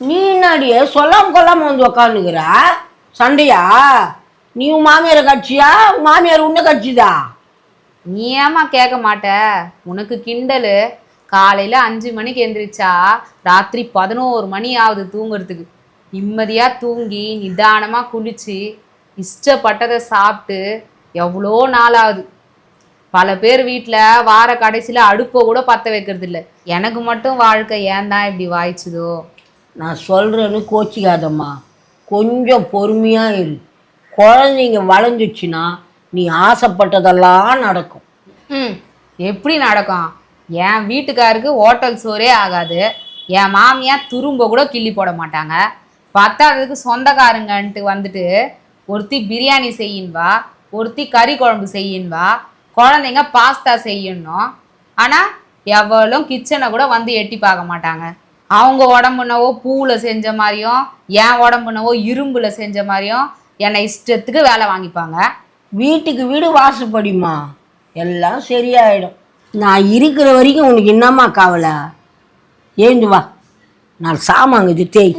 நீ என்னடியே சொல்லாம கொள்ளாம வந்து உக்காந்துக்கிற? சண்டையா? நீ உன் மாமியார் கட்சியா? உன் மாமியார் உன்ன கட்சிதா? நீ ஏமா கேட்க மாட்ட? உனக்கு கிண்டலு. காலையில் அஞ்சு மணிக்கு எந்திரிச்சா ராத்திரி பதினோரு மணி ஆகுது தூங்குறதுக்கு. நிம்மதியாக தூங்கி நிதானமாக குளிச்சு இஷ்டப்பட்டதை சாப்பிட்டு எவ்வளோ நாள் ஆகுது பல பேர் வீட்டில் வார கடைசியில் அடுப்பை கூட பற்ற வைக்கிறது இல்லை எனக்கு மட்டும் வாழ்க்கை ஏன் தான் இப்படி வாய்ச்சுதோ? நான் சொல்கிறேன்னு கோச்சிக்காதம்மா. கொஞ்சம் பொறுமையாக இரு. குழந்தைங்க வளைஞ்சிச்சுன்னா நீ ஆசைப்பட்டதெல்லாம் நடக்கும். ம் எப்படி நடக்கும்? என் வீட்டுக்காருக்கு ஹோட்டல் சோறே ஆகாது. என் மாமியார் துரும்ப கூட கிள்ளி போட மாட்டாங்க. பத்தாததுக்கு சொந்தக்காரங்கன்ட்டு வந்துட்டு ஒருத்தி பிரியாணி செய்யின்வா ஒருத்தி கறி குழம்பு செய்யின்வா குழந்தைங்க பாஸ்தா செய்யணும் ஆனால் எவ்வளோ கிச்சனை கூட வந்து எட்டி பார்க்க மாட்டாங்க. அவங்க உடம்புனவோ பூவில் செஞ்ச மாதிரியும் என் உடம்புனவோ இரும்புல செஞ்ச மாதிரியும் என்னை இஷ்டத்துக்கு வேலை வாங்கிப்பாங்க. வீட்டுக்கு வீடு வாசப்படிமா எல்லாம் சரியாயிடும். நான் இருக்கிற வரைக்கும் உனக்கு என்னம்மா கவலை? ஏந்து வா. நான் சாமாங்க இது தேய்.